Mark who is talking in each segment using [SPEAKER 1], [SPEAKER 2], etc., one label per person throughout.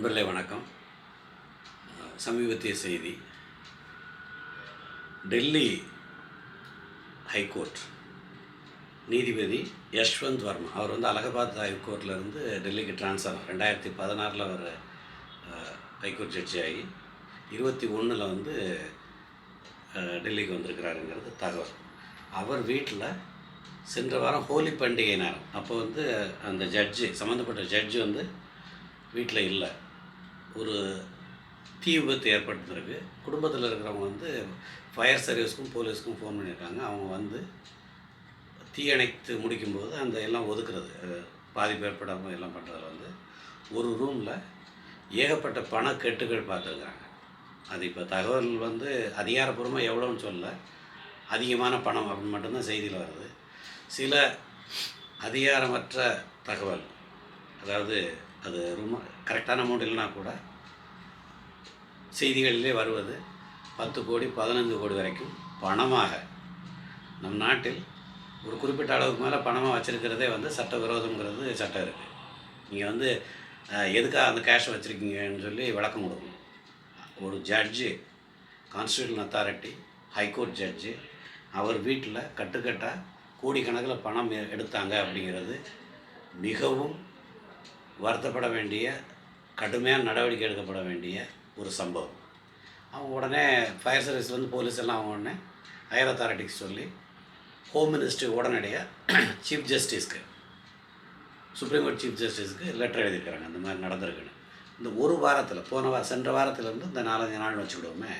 [SPEAKER 1] நண்பர்களே வணக்கம். சமீபத்திய செய்தி. டெல்லி ஹைகோர்ட் நீதிபதி யஷ்வந்த் வர்மா அவர் வந்து அலகாபாத் ஹைகோர்ட்லேருந்து டெல்லிக்கு ட்ரான்ஸ்ஃபர் ரெண்டாயிரத்தி பதினாறில் அவர் ஹைகோர்ட் ஜட்ஜி ஆகி இருபத்தி ஒன்றில் வந்து டெல்லிக்கு வந்திருக்கிறாருங்கிறது தகவல். அவர் வீட்டில் சென்ற வாரம் ஹோலி பண்டிகை நேரம். அப்போ வந்து அந்த ஜட்ஜு சம்மந்தப்பட்ட ஜட்ஜு வந்து வீட்டில் இல்லை. ஒரு தீ விபத்து ஏற்பட்டிருக்கு. குடும்பத்தில் இருக்கிறவங்க வந்து ஃபயர் சர்வீஸ்க்கும் போலீஸ்க்கும் ஃபோன் பண்ணியிருக்காங்க. அவங்க வந்து தீயணைத்து முடிக்கும்போது அந்த எல்லாம் ஒதுக்குறது. பாதிப்பு ஏற்படாமல் எல்லாம் பண்ணுறதுல வந்து ஒரு ரூமில் ஏகப்பட்ட பணக்கெட்டுகள் பார்த்துருக்குறாங்க. அது இப்போ தகவல் வந்து அதிகாரப்பூர்வமாக எவ்வளோன்னு சொல்ல அதிகமான பணம் அப்படின்னு மட்டும்தான் செய்தியில் வருது. சில அதிகாரமற்ற தகவல் அதாவது அது ரொம்ப கரெக்டான அமௌண்ட் இல்லைனா கூட செய்திகளிலே வருவது பத்து கோடி பதினஞ்சு கோடி வரைக்கும் பணமாக. நம் நாட்டில் ஒரு குறிப்பிட்ட அளவுக்கு மேலே பணமாக வச்சுருக்கிறதே வந்து சட்டவிரோதங்கிறது சட்டம் இருக்குது நீங்கள் வந்து எதுக்காக அந்த கேஷ் வச்சுருக்கீங்கன்னு சொல்லி விளக்கம் கொடுக்கணும். ஒரு judge constitution authority high court judge அவர் வீட்டில் கட்டுக்கட்டாக கோடிக்கணக்கில் பணம் எடுத்தாங்க அப்படிங்கிறது மிகவும் வருத்தப்பட வேண்டிய கடுமையான நடவடிக்கை எடுக்கப்பட வேண்டிய ஒரு சம்பவம். அவங்க உடனே ஃபயர் சர்வீஸ் வந்து போலீஸ் எல்லாம் அவங்க உடனே ஹையர் அத்தாரிட்டிக்கு சொல்லி ஹோம் மினிஸ்ட்ரி உடனடியாக சீஃப் ஜஸ்டிஸ்க்கு சுப்ரீம் கோர்ட் சீஃப் ஜஸ்டிஸ்க்கு லெட்டர் எழுதியிருக்கிறாங்க. அந்த மாதிரி நடந்திருக்குன்னு. இந்த ஒரு வாரத்தில் போன வாரம் சென்ற வாரத்திலேருந்து இந்த நாலஞ்சு நாள் வச்சுக்கிடுவோமே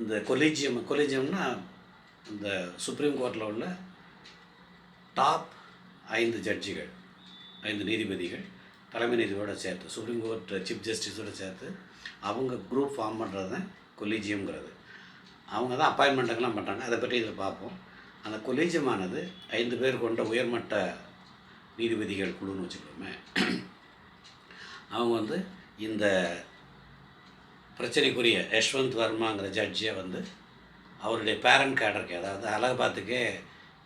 [SPEAKER 1] இந்த கொலீஜியம் கொலீஜியம்னா இந்த சுப்ரீம் கோர்ட்டில் உள்ள டாப் ஐந்து ஜட்ஜிகள் ஐந்து நீதிபதிகள் தலைமை நீதிபதியோட சேர்த்து சுப்ரீம் கோர்ட் சீஃப் ஜஸ்டிஸோட சேர்த்து அவங்க குரூப் ஃபார்ம் பண்ணுறது தான் கொலீஜியம்ங்கிறது அவங்க தான் அப்பாயின்மெண்ட்டுக்கெல்லாம் பண்ணுறாங்க அதை பற்றி இதில் பார்ப்போம். அந்த கொலீஜியமானது ஐந்து பேர் கொண்ட உயர்மட்ட நீதிபதிகள் குழுன்னு வச்சுக்கோமே. அவங்க வந்து இந்த பிரச்சனைக்குரிய யஷ்வந்த் வர்மாங்கிற ஜட்ஜியை வந்து அவருடைய பேரண்ட் கேடருக்கு அதாவது அலகாபாத்துக்கே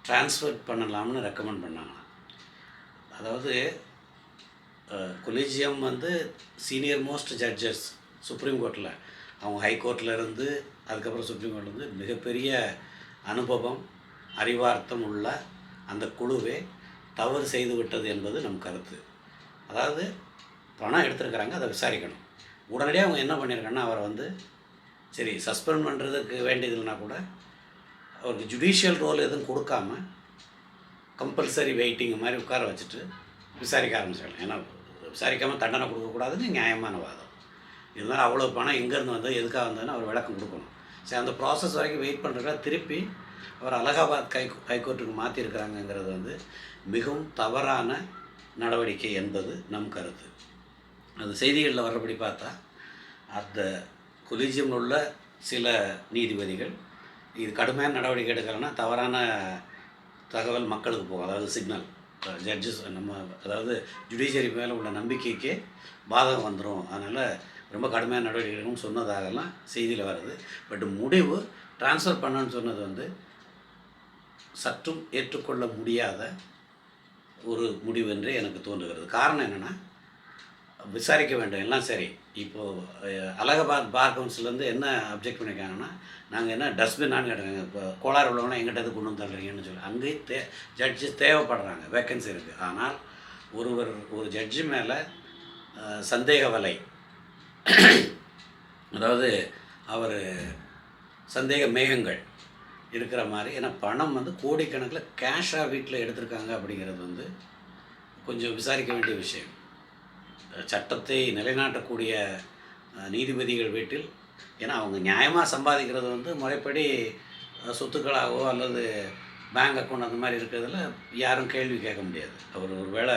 [SPEAKER 1] டிரான்ஸ்ஃபர் பண்ணலாம்னு ரெக்கமெண்ட் பண்ணாங்களாம். அதாவது கொலீஜியம் வந்து சீனியர் மோஸ்ட் ஜட்ஜஸ் சுப்ரீம் கோர்ட்டில் அவங்க ஹைகோர்ட்டில் இருந்து அதுக்கப்புறம் சுப்ரீம் கோர்ட்ல வந்து மிகப்பெரிய அனுபவம் அறிவார்த்தம் உள்ள அந்த குழுவே தவறு செய்து விட்டது என்பது நம் கருத்து. அதாவது பணம் எடுத்திருக்கிறாங்க அதை விசாரிக்கணும். உடனடியாக அவங்க என்ன பண்ணியிருக்காங்கன்னா அவரை வந்து சரி சஸ்பெண்ட் பண்ணுறதுக்கு வேண்டியது இல்லைனா கூட அவருக்கு ஜுடிஷியல் ரோல் எதுவும் கொடுக்காம கம்பல்சரி வெயிட்டிங் மாதிரி உட்கார வச்சுட்டு விசாரிக்க ஆரம்பிச்சிடலாம். ஏன்னா விசாரிக்காமல் தண்டனை கொடுக்கக்கூடாதுன்னு நியாயமான வாதம். இருந்தாலும் அவ்வளோ பணம் எங்கேருந்து வந்தது எதுக்காக வந்ததுன்னு அவர் விளக்கம் கொடுக்கணும். சரி அந்த ப்ராசஸ் வரைக்கும் வெயிட் பண்ணுறதா திருப்பி அவர் அலகாபாத் கை ஹைகோர்ட்டுக்கு மாற்றிருக்கிறாங்கங்கிறது வந்து மிகவும் தவறான நடவடிக்கை என்பது நம் கருத்து. அந்த செய்திகளில் வர்றபடி பார்த்தா அந்த கொலீஜியமில் உள்ள சில நீதிபதிகள் இது கடுமையான நடவடிக்கை எடுக்கலைன்னா தவறான தகவல் மக்களுக்கு போகும். அதாவது சிக்னல் ஜட்ஜஸ் நம்ம அதாவது ஜுடிஷியரி மேலே உள்ள நம்பிக்கைக்கே பாதகம் வந்துடும் அதனால் ரொம்ப கடுமையான நடவடிக்கை எடுக்கணும்னு சொன்னதாகலாம் செய்தியில் வருது. பட் முடிவு ட்ரான்ஸ்ஃபர் பண்ணணும்னு சொன்னது வந்து சற்றும் ஏற்றுக்கொள்ள முடியாத ஒரு முடிவு என்று எனக்கு தோன்றுகிறது. காரணம் என்னென்னா விசாரிக்க வேண்டும் எல்லாம் சரி. இப்போது அலகாபாத் பார் கவுன்சிலேருந்து என்ன அப்ஜெக்ட் பண்ணியிருக்காங்கன்னா நாங்கள் என்ன டஸ்ட்பின்னான்னு கேட்டாங்க இப்போ கோளாறு உள்ளவங்களாம் எங்கிட்ட கொண்டு வந்து தள்ளுறீங்கன்னு சொல்லி. அங்கேயும் தே ஜட்ஜஸ் தேவைப்படுறாங்க வேக்கன்சி இருக்குது ஆனால் ஒருவர் ஒரு ஜட்ஜு மேலே சந்தேக வலை. அதாவது அவர் சந்தேக மேகங்கள் இருக்கிற மாதிரி. ஏன்னா பணம் வந்து கோடிக்கணக்கில் கேஷாக வீட்டில் எடுத்திருக்காங்க அப்படிங்கிறது வந்து கொஞ்சம் விசாரிக்க வேண்டிய விஷயம். சட்டத்தை நிலைநாட்டக்கூடிய நீதிபதிகள் வீட்டில் ஏன்னா அவங்க நியாயமாக சம்பாதிக்கிறது வந்து முறைப்படி சொத்துக்களாகவோ அல்லது பேங்க் அக்கௌண்ட் அந்த மாதிரி இருக்கிறதுல யாரும் கேள்வி கேட்க முடியாது. அவர் ஒருவேளை வேளை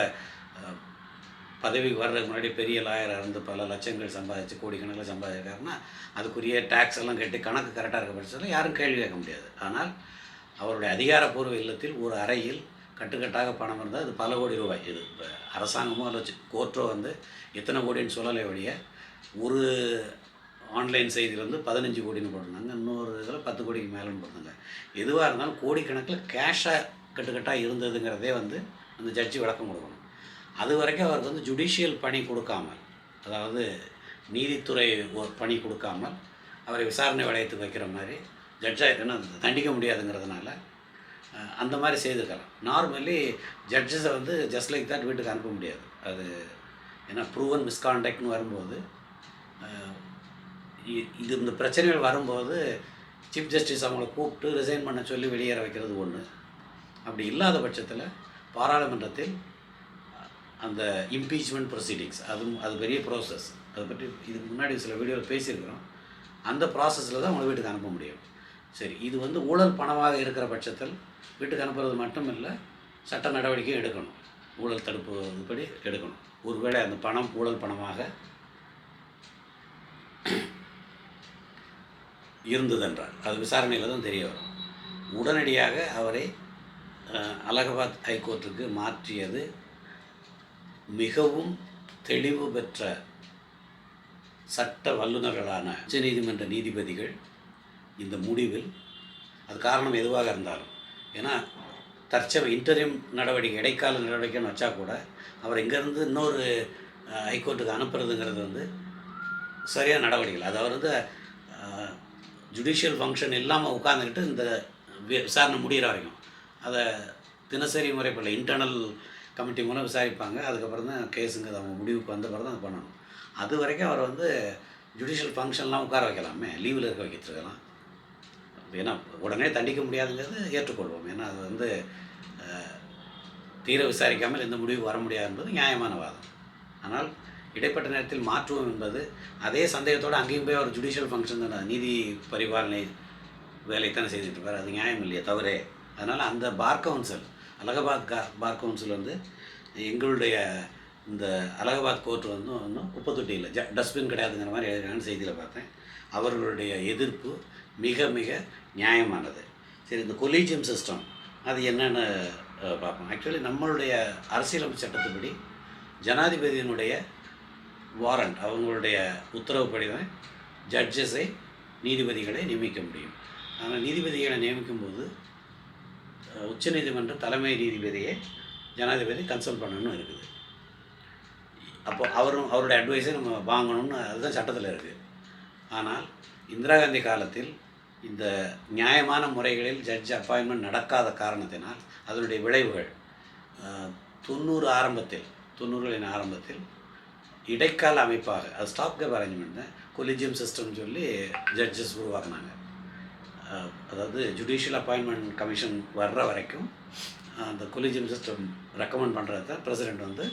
[SPEAKER 1] பதவிக்கு வர்றதுக்கு முன்னாடி பெரிய லாயராக இருந்து பல லட்சங்கள் சம்பாதிச்சு கோடிக்கணக்கில் சம்பாதிக்கிறாருன்னா அதுக்குரிய டேக்ஸ் எல்லாம் கட்டி கணக்கு கரெக்டாக இருக்க பட்சத்தில் யாரும் கேள்வி கேட்க முடியாது. ஆனால் அவருடைய அதிகாரப்பூர்வ இல்லத்தில் ஒரு அறையில் கட்டுக்கட்டாக பணம் இருந்தால் அது பல கோடி ரூபாய். இது இப்போ அரசாங்கமோ அல்லது கோர்ட்டோ வந்து எத்தனை கோடின்னு சொல்லலை ஒழிய ஒரு ஆன்லைன் செய்தியில் வந்து பதினஞ்சு கோடின்னு போட்டிருந்தாங்க. இன்னொரு இதில் பத்து கோடிக்கு மேலேன்னு போட்டிருந்தாங்க. எதுவாக இருந்தாலும் கோடிக்கணக்கில் கேஷாக கட்டுக்கட்டாக இருந்ததுங்கிறதே வந்து அந்த ஜட்ஜி விளக்கம் கொடுக்கணும். அது வரைக்கும் அவருக்கு வந்து ஜுடிஷியல் பணி கொடுக்காமல் அதாவது நீதித்துறை ஒரு பணி கொடுக்காமல் அவரை விசாரணை வளையத்துக்கு வைக்கிற மாதிரி ஜட்ஜாக இருக்குன்னு தண்டிக்க முடியாதுங்கிறதுனால அந்த மாதிரி செய்துக்கலாம் நார்மலி ஜட்ஜஸை வந்து ஜஸ்ட் லைக் தட் வீட்டுக்கு அனுப்ப முடியாது. அது ஏன்னா ப்ரூவன் மிஸ்கான்டக்ட்னு வரும்போது இது இந்த பிரச்சனைகள் வரும்போது சீஃப் ஜஸ்டிஸ் அவங்கள கூப்பிட்டு ரிசைன் பண்ண சொல்லி வெளியேற வைக்கிறது ஒன்று அப்படி இல்லாத பட்சத்தில் பாராளுமன்றத்தில் அந்த இம்பீச்மெண்ட் ப்ரொசீடிங்ஸ் அது அது பெரிய ப்ராசஸ் அதை பற்றி இதுக்கு முன்னாடி சில வீடியோவில் பேசியிருக்கிறோம். அந்த ப்ராசஸில் தான் உங்களை வீட்டுக்கு அனுப்ப முடியும். சரி இது வந்து ஊழல் பணமாக இருக்கிற பட்சத்தில் வீட்டுக்கு அனுப்புறது மட்டும் இல்லை சட்ட நடவடிக்கையும் எடுக்கணும். ஊழல் தடுப்பு இதுபடி எடுக்கணும். ஒருவேளை அந்த பணம் ஊழல் பணமாக இருந்ததென்றால் அது விசாரணையில் தான் தெரிய வரும். உடனடியாக அவரை அலகாபாத் ஹைகோர்ட்டுக்கு மாற்றியது மிகவும் தெளிவு பெற்ற சட்ட வல்லுநர்களான உச்சநீதிமன்ற நீதிபதிகள் இந்த முடிவில் அது காரணம் எதுவாக இருந்தாலும். ஏன்னா தற்சமய இன்டரிம் நடவடிக்கை இடைக்கால நடவடிக்கைன்னு வச்சா கூட அவர் இங்கேருந்து இன்னொரு ஹைகோர்ட்டுக்கு அனுப்புறதுங்கிறது வந்து சரியான நடவடிக்கை அது அவர் வந்து ஜுடிஷியல் ஃபங்க்ஷன் இல்லாமல் உட்காந்துக்கிட்டு இந்த வி- விசாரணை முடிகிற வரைக்கும். அதை தினசரி முறைப்படல இன்டர்னல் கமிட்டி மூலம் விசாரிப்பாங்க. அதுக்கப்புறம் தான் கேஸுங்கிறது அவங்க முடிவுக்கு வந்த பிறகு தான் அது பண்ணணும். அது வரைக்கும் அவர் வந்து ஜுடிஷியல் ஃபங்க்ஷன்லாம் உட்கார வைக்கலாமே. லீவில் இருக்க வைக்கிட்டுருக்கலாம் ஏன்னா உடனே தண்டிக்க முடியாதுங்கிறது ஏற்றுக்கொள்வோம். ஏன்னா அது வந்து தீர விசாரிக்காமல் எந்த முடிவு வர முடியாது என்பது நியாயமான வாதம். ஆனால் இடைப்பட்ட நேரத்தில் மாற்றுவோம் என்பது அதே சந்தேகத்தோடு அங்கேயும் போய் ஒரு ஜுடிஷியல் ஃபங்க்ஷன் தானே நீதி பரிபாலனை வேலைத்தானே செய்துட்டு இருப்பார் அது நியாயம் இல்லையா தவறே. அதனால் அந்த பார் கவுன்சில் அலகாபாத் கா பார் கவுன்சில் வந்து எங்களுடைய இந்த அலகாபாத் கோர்ட் வந்து ஒன்றும் குப்பை தொட்டி இல்லை ஜ டஸ்ட்பின் கிடையாதுங்கிற மாதிரி எழுதுறாங்கன்னு செய்தியில் பார்த்தேன். அவர்களுடைய எதிர்ப்பு மிக மிக நியாயமானது. சரி இந்த கொலீஜியம் சிஸ்டம் அது என்னென்னு பார்ப்போம். ஆக்சுவலி நம்மளுடைய அரசியலமைப்பு சட்டத்துப்படி ஜனாதிபதியினுடைய வாரண்ட் அவங்களுடைய உத்தரவுப்படி தான் ஜட்ஜஸை நீதிபதிகளை நியமிக்க முடியும். ஆனால் நீதிபதிகளை நியமிக்கும்போது உச்சநீதிமன்ற தலைமை நீதிபதியை ஜனாதிபதி கன்சல்ட் பண்ணணும்னு இருக்குது. அப்போ அவரும் அவருடைய அட்வைஸை நம்ம வாங்கணும்னு அதுதான் சட்டத்தில் இருக்குது ஆனால் இந்திரா காந்தி காலத்தில் இந்த நியாயமான முறைகளில் ஜட்ஜ் அப்பாயின்மெண்ட் நடக்காத காரணத்தினால் அதனுடைய விளைவுகள் தொண்ணூறு ஆரம்பத்தில் தொண்ணூறுகளின் ஆரம்பத்தில் இடைக்கால அமைப்பாக அது ஸ்டாப் கேப் அரேஞ்ச்மெண்ட் தான் கொலிஜியம் சிஸ்டம் சொல்லி ஜட்ஜஸ் உருவாக்குனாங்க. அதாவது ஜுடிஷியல் அப்பாயின்மெண்ட் கமிஷன் வர்ற வரைக்கும் அந்த கொலிஜியம் சிஸ்டம் ரெக்கமெண்ட் பண்ணுறது தான் பிரசிடெண்ட் வந்து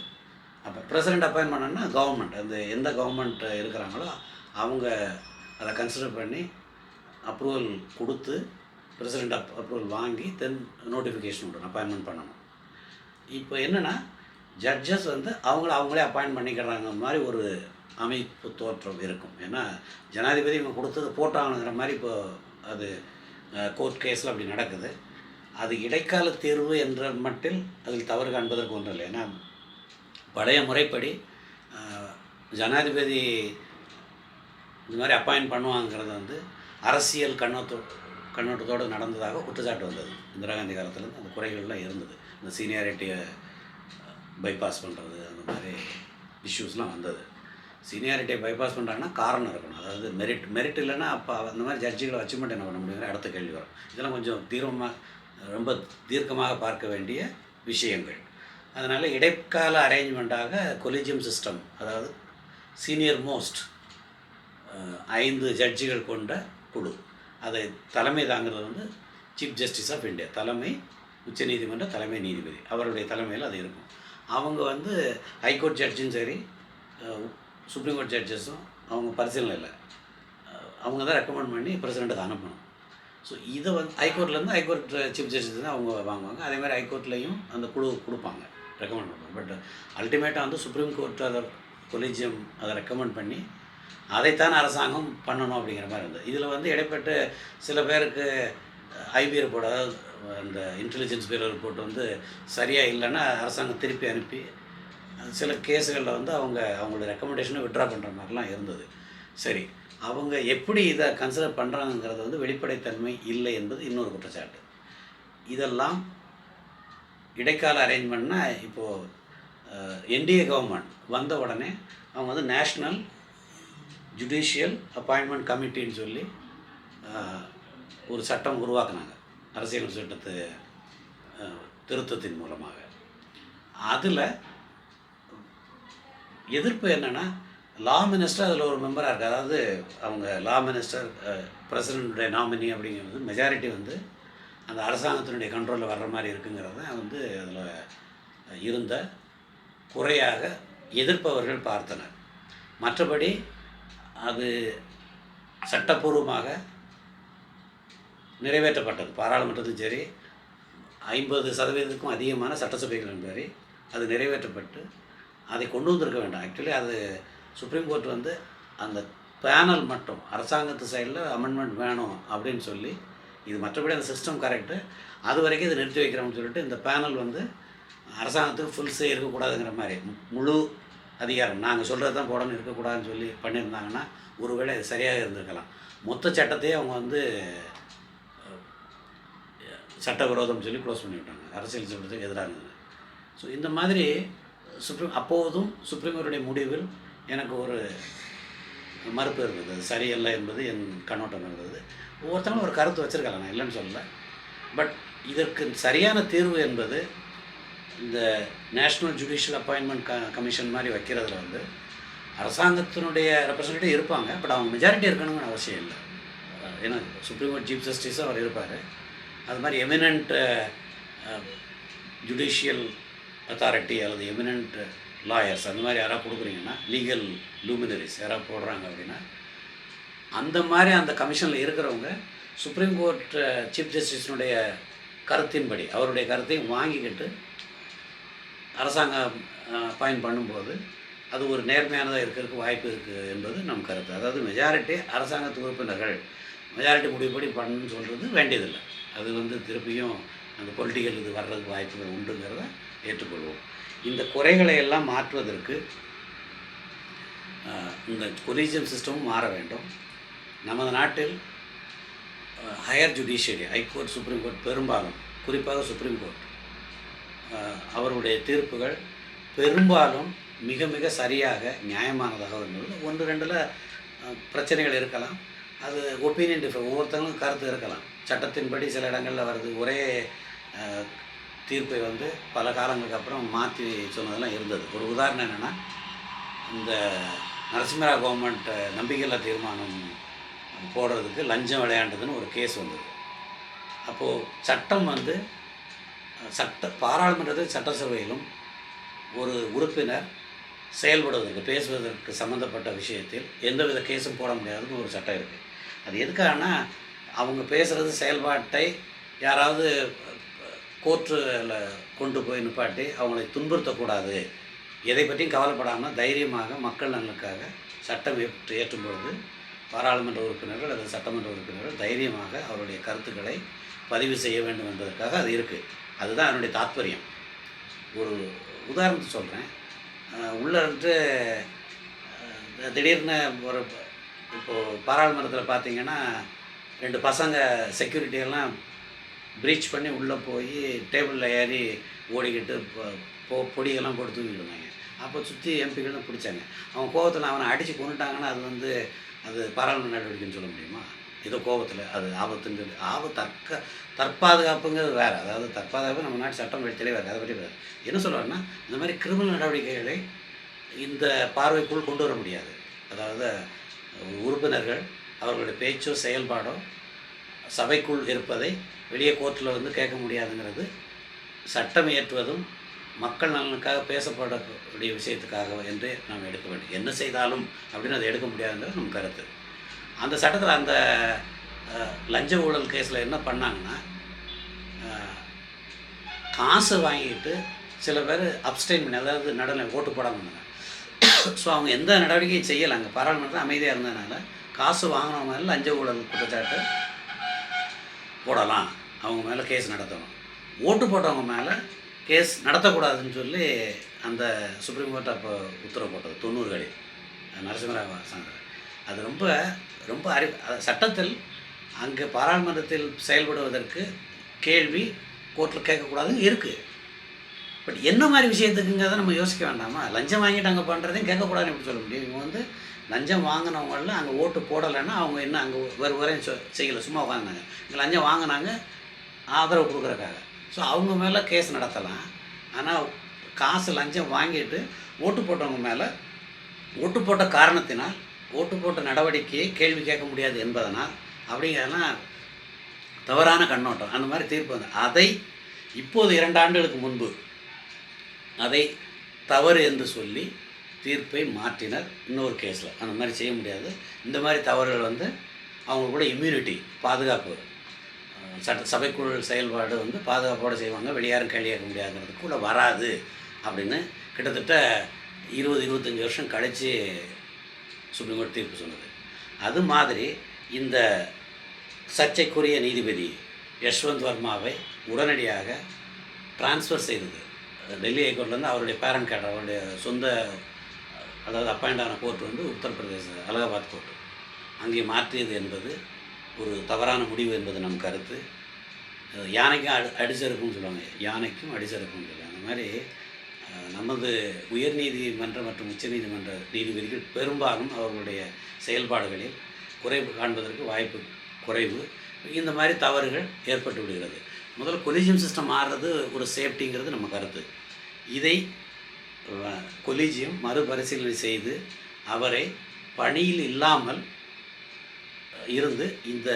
[SPEAKER 1] அப்போ பிரசிடெண்ட் அப்பாயின் பண்ணோன்னா கவர்மெண்ட் அந்த எந்த கவர்மெண்ட் இருக்கிறாங்களோ அவங்க அதை கன்சிடர் பண்ணி அப்ரூவல் கொடுத்து பிரசிடெண்ட் அப் அப்ரூவல் வாங்கி தென் நோட்டிஃபிகேஷன் விடணும் அப்பாயின்மெண்ட் பண்ணணும். இப்போ என்னென்னா ஜட்ஜஸ் வந்து அவங்கள அவங்களே அப்பாயின்ட் பண்ணிக்கிறாங்க மாதிரி ஒரு அமைப்பு தோற்றம் இருக்கும். ஏன்னா ஜனாதிபதி இவங்க கொடுத்தது போட்டாங்கிற மாதிரி இப்போ அது கோர்ட் கேஸில் அப்படி நடக்குது. அது இடைக்கால தேர்வு என்ற மட்டில் அதில் தவறு காண்பதற்கு ஒன்றும் இல்லை. ஏன்னா பழைய முறைப்படி ஜனாதிபதி இந்த மாதிரி அப்பாயின்ட் பண்ணுவாங்கிறது வந்து அரசியல் கண்ணோட்டோ கண்ணோட்டத்தோடு நடந்ததாக குற்றச்சாட்டு வந்தது. இந்திரா காந்தி காலத்துலேருந்து அந்த குறைகள்லாம் இருந்தது. இந்த சீனியாரிட்டியை பைபாஸ் பண்ணுறது அந்த மாதிரி இஷ்யூஸ்லாம் வந்தது. சீனியாரிட்டியை பைபாஸ் பண்ணுறாங்கன்னா காரணம் இருக்கணும். அதாவது மெரிட் மெரிட் இல்லைன்னா அப்போ அந்த மாதிரி ஜட்ஜிகளை வச்சு மட்டும் என்ன பண்ண முடியுங்கிற அடுத்த கேள்வி வரும். இதெல்லாம் கொஞ்சம் தீர்வமாக ரொம்ப தீர்க்கமாக பார்க்க வேண்டிய விஷயங்கள். அதனால் இடைக்கால அரேஞ்ச்மெண்ட்டாக கொலிஜியம் சிஸ்டம் அதாவது சீனியர் மோஸ்ட் ஐந்து ஜட்ஜிகள் கொண்ட குழு. அதை தலைமை தாங்கிறது வந்து சீஃப் ஜஸ்டிஸ் ஆஃப் இந்தியா தலைமை உச்சநீதிமன்ற தலைமை நீதிபதி. அவருடைய தலைமையில் அது இருக்கும். அவங்க வந்து ஹைகோர்ட் ஜட்ஜும் சரி சுப்ரீம் கோர்ட் ஜட்ஜஸும் அவங்க பரிசீலனையில் இல்லை. அவங்க தான் ரெக்கமெண்ட் பண்ணி பிரசிடெண்ட்டுக்கு அனுப்பணும். ஸோ இதை வந்து ஹைகோர்ட்லேருந்து ஹைகோர்ட் சீஃப் ஜஸ்டிஸ் தான் அவங்க வாங்குவாங்க. அதேமாதிரி ஹைகோர்ட்லேயும் அந்த குழு கொடுப்பாங்க. ரெக்கமெண்ட் பண்ணுவாங்க. பட் அல்டிமேட்டாக வந்து சுப்ரீம் கோர்ட் அதை கொலிஜியம் அதை ரெக்கமெண்ட் பண்ணி அதைத்தான் அரசாங்கம் பண்ணணும் அப்படிங்கிற மாதிரி இருந்தது. இதில் வந்து இடைப்பட்டு சில பேருக்கு ஐபி ரிப்போர்ட் அதாவது அந்த இன்டெலிஜென்ஸ் பியூரோ ரிப்போர்ட் வந்து சரியாக இல்லைன்னா அரசாங்கம் திருப்பி அனுப்பி சில கேஸுகளில் வந்து அவங்க அவங்களோட ரெக்கமெண்டேஷனை விட்ரா பண்ணுற மாதிரிலாம் இருந்தது. சரி அவங்க எப்படி இதை கன்சிடர் பண்ணுறாங்கிறது வந்து வெளிப்படைத்தன்மை இல்லை என்பது இன்னொரு குற்றச்சாட்டு. இதெல்லாம் இடைக்கால அரேஞ்ச்மெண்ட்னா இப்போது என்டிஏ கவர்மெண்ட் வந்த உடனே அவங்க வந்து நேஷ்னல் ஜுடிஷியல் அப்பாயின்மெண்ட் கமிட்டின்னு சொல்லி ஒரு சட்டம் உருவாக்குனாங்க. அரசியல் சட்டத்து திருத்தத்தின் மூலமாக. அதில் எதிர்ப்பு என்னென்னா லா மினிஸ்டர் அதில் ஒரு மெம்பராக இருக்குது அதாவது அவங்க லா மினிஸ்டர் பிரசிடென்ட்டுடைய நாமினி அப்படிங்கிறது மெஜாரிட்டி வந்து அந்த அரசாங்கத்தினுடைய கண்ட்ரோலில் வர்ற மாதிரி இருக்குங்கிறத வந்து அதில் இருந்த குறையாக எதிர்ப்பவர்கள் பார்த்தனர். மற்றபடி அது சட்டப்பூர்வமாக நிறைவேற்றப்பட்டது. பாராளுமன்றத்தும் சரி ஐம்பது சதவீதத்துக்கும் அதிகமான சட்டசபைகளும் சரி அது நிறைவேற்றப்பட்டு அதை கொண்டு வந்திருக்க வேண்டாம். ஆக்சுவலி அது சுப்ரீம் கோர்ட் வந்து அந்த பேனல் மட்டும் அரசாங்கத்து சைடில் அமெண்ட்மெண்ட் வேணும் அப்படின்னு சொல்லி இது மற்றபடி அந்த சிஸ்டம் கரெக்டு அது வரைக்கும் இதை நிறுத்தி வைக்கிறோம்னு சொல்லிட்டு இந்த பேனல் வந்து அரசாங்கத்துக்கு ஃபுல்ஸே இருக்கக்கூடாதுங்கிற மாதிரி முழு அதிகாரம். நாங்கள் சொல்கிறது தான் போடணும் இருக்கக்கூடாதுன்னு சொல்லி பண்ணியிருந்தாங்கன்னா ஒருவேளை அது சரியாக இருந்திருக்கலாம். மொத்த சட்டத்தையே அவங்க வந்து சட்டவிரோதம் சொல்லி க்ளோஸ் பண்ணிவிட்டாங்க. அரசியல் சட்டத்துக்கு எதிராக இருந்தது. ஸோ இந்த மாதிரி சுப்ரீம் அப்போதும் சுப்ரீம் கோர்ட்டுடைய முடிவில் எனக்கு ஒரு மறுப்பு இருந்தது. அது சரியல்ல என்பது என் கண்ணோட்டம் இருந்தது. ஒவ்வொருத்தரும் ஒரு கருத்து வச்சுருக்கலாம். நான் இல்லைன்னு சொல்லலை. பட் இதற்கு சரியான தீர்வு என்பது இந்த நேஷ்னல் ஜுடிஷியல் அப்பாயின்மெண்ட் க கமிஷன் மாதிரி வைக்கிறதுல வந்து அரசாங்கத்தினுடைய ரெப்ரசன்டேட்டிவ் இருப்பாங்க பட் அவங்க மெஜாரிட்டி இருக்கணும்னு அவசியம் இல்லை. ஏன்னா சுப்ரீம் கோர்ட் சீஃப் ஜஸ்டிஸும் அவர் இருப்பார். அது மாதிரி எமினண்ட் ஜுடிஷியல் அத்தாரிட்டி அல்லது எமினண்ட் லாயர்ஸ் அந்த மாதிரி யாராவது கொடுக்குறீங்கன்னா லீகல் லூமினரிஸ் யாராவது போடுறாங்க அப்படின்னா அந்த மாதிரி அந்த கமிஷனில் இருக்கிறவங்க சுப்ரீம் கோர்ட் சீஃப் ஜஸ்டிஸினுடைய கருத்தின்படி அவருடைய கருத்தையும் வாங்கிக்கிட்டு அரசாங்கம் அப்பாயின் பண்ணும்போது அது ஒரு நேர்மையானதாக இருக்கிறதுக்கு வாய்ப்பு இருக்குது என்பது நம் கருத்து. அதாவது மெஜாரிட்டி அரசாங்கத்து உறுப்பினர்கள் மெஜாரிட்டி முடிவுபடி பண்ணணும்னு சொல்கிறது வேண்டியதில்லை. அது வந்து திருப்பியும் அந்த பொலிட்டிக்கல் இது வர்றதுக்கு வாய்ப்புகள் உண்டுங்கிறத ஏற்றுக்கொள்வோம். இந்த குறைகளை எல்லாம் மாற்றுவதற்கு இந்த கொலீஜியம் சிஸ்டமும் மாற வேண்டும். நமது நாட்டில் higher judiciary high court supreme court பெரும்பாலும் குறிப்பாக சுப்ரீம் கோர்ட் அவருடைய தீர்ப்புகள் பெரும்பாலும் மிக மிக சரியாக நியாயமானதாக இருந்தது. ஒன்று ரெண்டில் பிரச்சனைகள் இருக்கலாம். அது ஒப்பீனியன் டிஃபர் ஒவ்வொருத்தங்களும் கருத்து இருக்கலாம். சட்டத்தின்படி சில இடங்களில் வருது. ஒரே தீர்ப்பை வந்து பல காலங்களுக்கு அப்புறம் மாற்றி சொன்னதெல்லாம் இருந்தது. ஒரு உதாரணம் என்னென்னா இந்த நரசிம்மரா கவர்மெண்ட் நம்பிக்கையில்லா தீர்மானம் போடுறதுக்கு லஞ்சம் விளையாண்டதுன்னு ஒரு கேஸ் வந்தது. அப்போது சட்டம் வந்து சட்ட பாராளுமன்றத்தில் சட்டசபையிலும் ஒரு உறுப்பினர் செயல்படுவதற்கு பேசுவதற்கு சம்மந்தப்பட்ட விஷயத்தில் எந்தவித கேஸும் போட முடியாதுன்னு ஒரு சட்டம் இருக்குது அது எதுக்காகனா அவங்க பேசுகிறது செயல்பாட்டை யாராவது கோர்ட்டில் கொண்டு போய் நிப்பாட்டி அவங்களை துன்புறுத்தக்கூடாது. எதை பற்றியும் கவலைப்படாமல் தைரியமாக மக்கள் நலனுக்காக சட்டம் ஏற்று ஏற்றும் பொழுது பாராளுமன்ற உறுப்பினர்கள் அல்லது சட்டமன்ற உறுப்பினர்கள் தைரியமாக அவருடைய கருத்துக்களை பதிவு செய்ய வேண்டும் என்பதற்காக அது இருக்குது அதுதான் அதனுடைய தாத்பரியம். ஒரு உதாரணத்துக்கு சொல்கிறேன் உள்ளே இருந்து திடீர்னு ஒரு இப்போது பாராளுமன்றத்தில் பார்த்தீங்கன்னா ரெண்டு பசங்க செக்யூரிட்டியெல்லாம் எல்லாம் ப்ரீச் பண்ணி உள்ளே போய் டேபிளில் ஏறி ஓடிக்கிட்டு பொ- பொடியெல்லாம் போட்டு தூங்கிட்டு அப்போ சுற்றி எம்பிகளும் பிடிச்சாங்க. அவன் கோவத்தில் அவனை அடித்து கொண்டுட்டாங்கன்னா அது வந்து அது பாராளுமன்ற நடவடிக்கைன்னு சொல்ல முடியுமா? ஏதோ கோபத்தில் அது ஆபத்துன்னு சொல்லி ஆபத்து தற்க தற்பாதுகாப்புங்கிறது வேறு. அதாவது தற்பாதுகாப்பு நம்ம நாட்டு சட்டம் தெளிவாக வேறு அதை பற்றி வேறு. என்ன சொல்லுவாருன்னா இந்த மாதிரி கிரிமினல் நடவடிக்கைகளை இந்த பார்வைக்குள் கொண்டு வர முடியாது. அதாவது உறுப்பினர்கள் அவர்களுடைய பேச்சோ செயல்பாடோ சபைக்குள் இருப்பதை வெளியே கோர்ட்டில் வந்து கேட்க முடியாதுங்கிறது சட்டம் இயற்றுவதும் மக்கள் நலனுக்காக பேசப்படக்கூடிய விஷயத்துக்காக என்று நாம் எடுக்க வேண்டும். என்ன செய்தாலும் அப்படின்னு அதை எடுக்க முடியாதுங்கிறது நம் கருத்து. அந்த சட்டத்தில் அந்த லஞ்ச ஊழல் கேஸில் என்ன பண்ணாங்கன்னா காசை காசு வாங்கிட்டு சில பேர் அப்ஸ்டைன் பண்ணி அதாவது நடனை ஓட்டு போடாமல் இருந்தாங்க. ஸோ அவங்க எந்த நடவடிக்கையும் செய்யலை. அங்கே பாராளுமன்றம் அமைதியாக இருந்ததுனால காசு வாங்கினவங்க மேலே லஞ்ச ஊழல் குற்றச்சாட்டு போடலாம். அவங்க மேலே கேஸ் நடத்தணும். ஓட்டு போட்டவங்க மேலே கேஸ் நடத்தக்கூடாதுன்னு சொல்லி அந்த சுப்ரீம் கோர்ட் அப்போ உத்தரவு போட்டது தொண்ணூறுகளில் நரசிம்மராவ சங்கர் அது ரொம்ப ரொம்ப அறி சட்டத்தில் அங்கே பாராளுமன்றத்தில் செயல்படுவதற்கு கேள்வி கோர்ட்டில் கேட்கக்கூடாதுன்னு இருக்குது பட் என்ன மாதிரி விஷயத்துக்குங்கிறத நம்ம யோசிக்க வேண்டாமா? லஞ்சம் வாங்கிட்டு அங்கே பண்ணுறதையும் கேட்கக்கூடாதுன்னு எப்படி சொல்ல முடியும்? இவங்க வந்து லஞ்சம் வாங்கினவங்கள அங்கே ஓட்டு போடலைன்னா அவங்க என்ன அங்கே வேறு வரையும் சொ- செய்யலை சும்மா உட்காந்தாங்க இங்கே லஞ்சம் வாங்கினாங்க ஆதரவு கொடுக்குறக்காக ஸோ அவங்க மேலே கேஸ் நடத்தலாம். ஆனால் காசு லஞ்சம் வாங்கிட்டு ஓட்டு போட்டவங்க மேலே ஓட்டு போட்ட காரணத்தினால் ஓட்டு போட்ட நடவடிக்கையை கேள்வி கேட்க முடியாது என்பதனால் அப்படிங்கிறதெல்லாம் தவறான கண்ணோட்டம். அந்த மாதிரி தீர்ப்பு வந்து அதை இப்போது இரண்டு ஆண்டுகளுக்கு முன்பு அதை தவறு என்று சொல்லி தீர்ப்பை மாற்றினர் இன்னொரு கேஸில். அந்த மாதிரி செய்ய முடியாது. இந்த மாதிரி தவறுகள் வந்து அவங்க கூட இம்யூனிட்டி பாதுகாப்பு சட்ட சபைக்குழு செயல்பாடு வந்து பாதுகாப்போடு செய்வாங்க. வெளியாரும் கேள்வி கேட்க முடியாதுங்கிறதுக்குள்ளே வராது அப்படின்னு கிட்டத்தட்ட இருபது இருபத்தஞ்சி வருஷம் கழித்து சுப்ரீம் கோர்ட் தீர்ப்பு சொன்னது. அது மாதிரி இந்த சர்ச்சைக்குரிய நீதிபதி யஷ்வந்த் வர்மாவை உடனடியாக ட்ரான்ஸ்ஃபர் செய்தது. டெல்லி ஹைகோர்ட்லேருந்து அவருடைய பேரண்ட் கேட் அவருடைய சொந்த அதாவது அப்பாயிண்ட் ஆன கோர்ட் வந்து உத்தரப்பிரதேச அலகாபாத் கோர்ட் அங்கே மாற்றியது என்பது ஒரு தவறான முடிவு என்பது நம் கருத்து. யானைக்கும் அடி அடிச்சறுக்கும்னு சொல்லுவாங்க. யானைக்கும் அடிச்சறுக்கும்னு சொல்லுவாங்க. அந்த மாதிரி நமது உயர்நீதிமன்ற மற்றும் உச்சநீதிமன்ற நீதிபதிகள் பெரும்பாலும் அவர்களுடைய செயல்பாடுகளில் குறைவு காண்பதற்கு வாய்ப்பு குறைவு. இந்த மாதிரி தவறுகள் ஏற்பட்டு விடுகிறது. முதல்ல கொலிஜியம் சிஸ்டம் மாறுறது ஒரு சேஃப்டிங்கிறது நம்ம கருத்து. இதை கொலிஜியம் மறுபரிசீலனை செய்து அவரை பணியில் இல்லாமல் இருந்து இந்த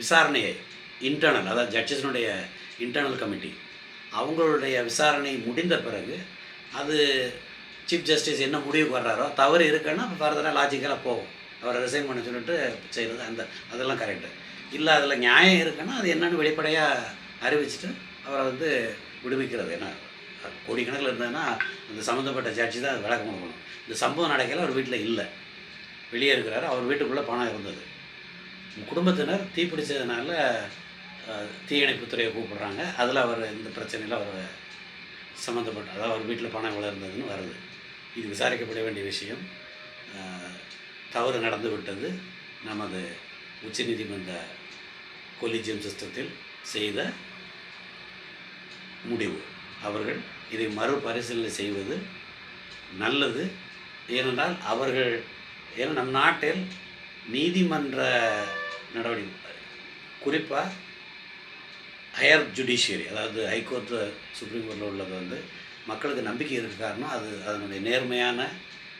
[SPEAKER 1] விசாரணையை இன்டர்னல் அதாவது ஜட்ஜஸினுடைய இன்டர்னல் கமிட்டி அவங்களுடைய விசாரணை முடிந்த பிறகு அது சீஃப் ஜஸ்டிஸ் என்ன முடிவுக்கு வர்றாரோ தவறு இருக்குன்னா ஃபர்தராக லாஜிக்கலாக போகும். அவரை ரிசைன் பண்ண சொல்லிட்டு செய்கிறது அந்த அதெல்லாம் கரெக்டு இல்லை அதில் நியாயம் இருக்குன்னா அது என்னன்னு வெளிப்படையாக அறிவிச்சிட்டு அவரை வந்து விடுவிக்கிறது. ஏன்னா கோடிக்கணக்கில் இருந்ததுன்னா அந்த சம்மந்தப்பட்ட ஜட்ஜி தான் விளக்கம் கொடுக்கணும். இந்த சம்பவம் நடக்கல அவர் வீட்டில் இல்லை. வெளியே இருக்கிறார் அவர் வீட்டுக்குள்ளே பணம் இருந்தது. குடும்பத்தினர் தீப்பிடிச்சதுனால அஹ், தீயணைப்புத்துறையை கூப்பிடுறாங்க. அதில் அவர் இந்த பிரச்சனையில் அவர் சம்மந்தப்பட்ட அதாவது அவர் வீட்டில் பணம் எவ்வளோ இருந்ததுன்னு வருது. இது விசாரிக்கப்பட வேண்டிய விஷயம். தவறு நடந்து விட்டது. நமது உச்சநீதிமன்ற கொலிஜியம் சிஸ்டத்தில் செய்த முடிவு. அவர்கள் இதை மறுபரிசீலனை செய்வது நல்லது. ஏனென்றால் அவர்கள் ஏன்னா நம் நாட்டில் நீதிமன்ற நடவடிக்கை குறிப்பாக ஹையர் ஜுடிஷியரி அதாவது ஹைகோர்ட்டு சுப்ரீம் கோர்ட்டில் உள்ளது வந்து மக்களுக்கு நம்பிக்கை இருக்க காரணம் அது அதனுடைய நேர்மையான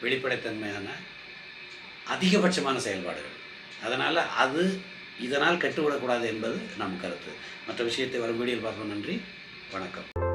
[SPEAKER 1] வெளிப்படைத்தன்மையான அதிகபட்சமான செயல்பாடுகள். அதனால் அது இதனால் கெட்டுவிடக்கூடாது என்பது நம் கருத்து. மற்ற விஷயத்தை வரும் வீடியோவில் பார்ப்போம். நன்றி. வணக்கம்.